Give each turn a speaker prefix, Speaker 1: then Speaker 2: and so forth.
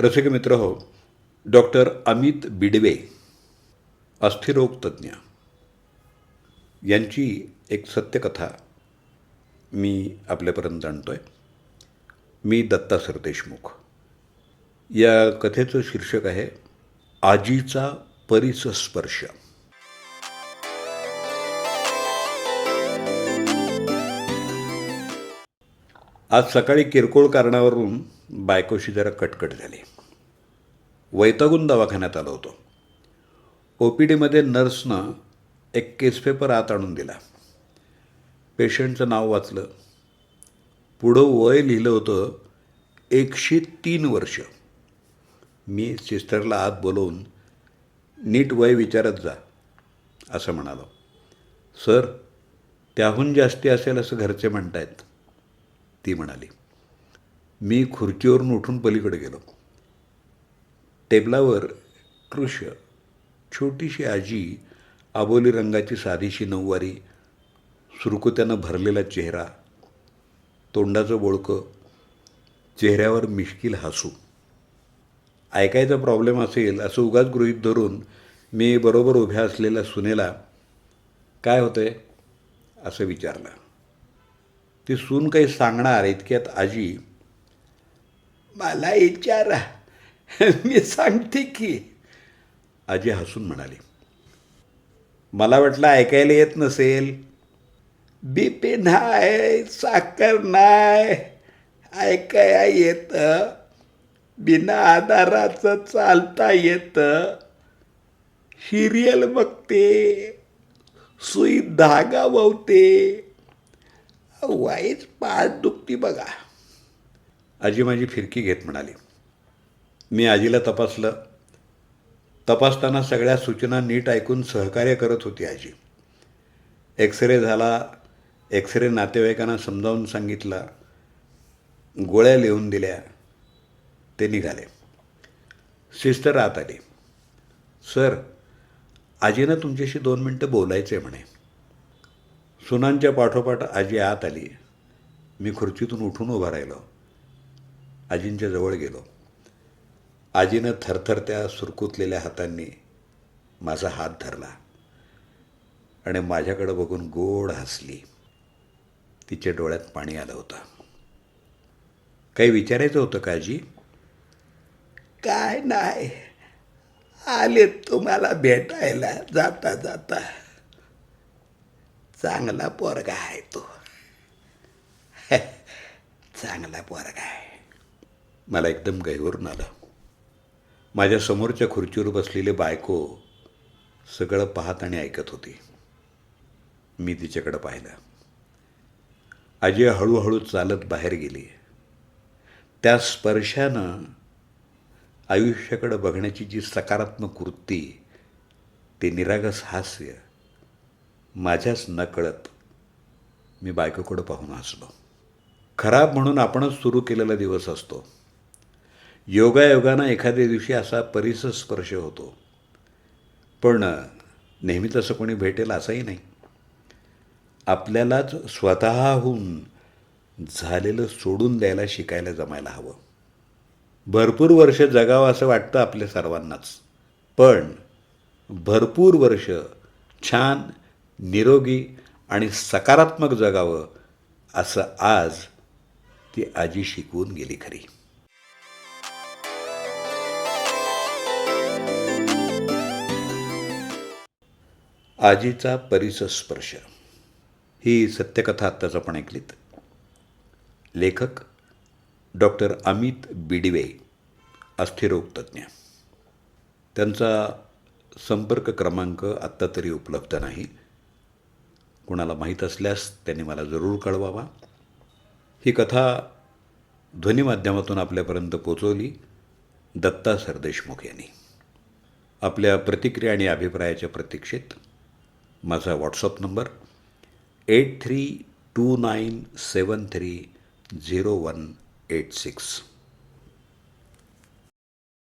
Speaker 1: रसिक मित्र हो डॉक्टर अमित बिडवे अस्थिरोगतज्ञ. यांची एक सत्यकथा मी आपल्यापर्यंत आणतो आहे मी दत्ता सरदेशमुख. या कथेचं शीर्षक आहे आजीचा परिसस्पर्श. आज सकाळी किरकोळ कारणावरून बायकोशी जरा कटकट झाली. वैतागून दवाखान्यात आलो होतो. ओ पी डीमध्ये नर्सनं एक केस पेपर आत आणून दिला. पेशंटचं नाव वाचलं. पुढं वय लिहिलं होतं एकशे तीन वर्ष. मी सिस्टरला आत बोलवून नीट वय विचारत जा असं म्हणालो. सर त्याहून जास्ती असेल असं घरचे म्हणतायत ती म्हणाली. मी खुर्चीवरून उठून पलीकडे गेलो. टेबलावर कृष्य छोटीशी आजी आबोली रंगाची साधीशी नऊवारी सुरकुत्यानं भरलेला चेहरा तोंडाचं बोळकं चेहऱ्यावर मिश्किल हसू. ऐकायचा प्रॉब्लेम असेल असं उगाच गृहीत धरून मी बरोबर उभ्या असलेल्या सुनेला काय होतं आहे असं विचारलं. ती सून काही सांगणार इतक्यात आजी मला विचारा मी सांगते की. आजी हसून म्हणाली मला वाटलं ऐकायला येत नसेल. बीपी नाही साखर नाही ऐकाया येतं. बिना आधाराचं चालता येतं. शिरियल बघते सुई धागा ववते. वाईच पाठ दुखती बघा. आजी माझी फिरकी घेत म्हणाली मी आजीला तपासलं. तपासताना सगळ्या सूचना नीट ऐकून सहकार्य करत होती आजी. एक्सरे झाला. एक्सरे नातेवाईकांना समजावून सांगितला. गोळ्या लिहून दिल्या. ते निघाले. सिस्टर आत आली. सर आजीनं तुमच्याशी दोन मिनटं बोलायचं आहे म्हणे. सुनांच्या पाठोपाठ आजी आत आली. मी खुर्चीतून उठून उभा राहिलो. आजींच्या जवळ गेलो. आजीनं थरथरत्या सुरकुतलेल्या हातांनी माझा हात धरला आणि माझ्याकडं बघून गोड हसली. तिच्या डोळ्यात पाणी आलं होतं. काही विचारायचं होतं का आजी? काय नाही. आले तुम्हाला भेटायला जाता जाता. चांगला पोरगा आहे तो. चांगला पोरगा आहे. मला एकदम गैवरून आलं. माझ्या समोरच्या खुर्चीवर बसलेली बायको सगळं पाहत आणि ऐकत होती. मी तिच्याकडं पाहिलं. आजी हळूहळू चालत बाहेर गेली. त्या स्पर्शानं आयुष्याकडं बघण्याची जी सकारात्मक वृत्ती ते निरागस हास्य माझ्याच नकळत मी बायकोकडं पाहून हसलो. खराब म्हणून आपणच सुरू केलेला दिवस असतो. योगायोगानं एखाद्या दिवशी असा परिसस्पर्श होतो. पण नेहमी तसं कोणी भेटेल असंही नाही. आपल्यालाच स्वतःहून झालेलं सोडून द्यायला शिकायला जमायला हवं. भरपूर वर्ष जगावं असं वाटतं आपल्या सर्वांनाच. पण भरपूर वर्ष छान निरोगी आणि सकारात्मक जगावं असं आज ती आजी शिकवून गेली खरी. आजीचा परिसस्पर्श. ही सत्यकथा आत्ताच आपण ऐकलीत. लेखक डॉक्टर अमित बिडिवे अस्थिरोगतज्ञ. त्यांचा संपर्क क्रमांक आत्ता तरी उपलब्ध नाही. कुणाला माहीत असल्यास त्यांनी मला जरूर कळवावा. ही कथा ध्वनिमाध्यमातून आपल्यापर्यंत पोचवली दत्ता सरदेशमुख यांनी. आपल्या प्रतिक्रिया आणि अभिप्रायाच्या प्रतीक्षेत माझा WhatsApp number eight three two nine seven three zero one eight six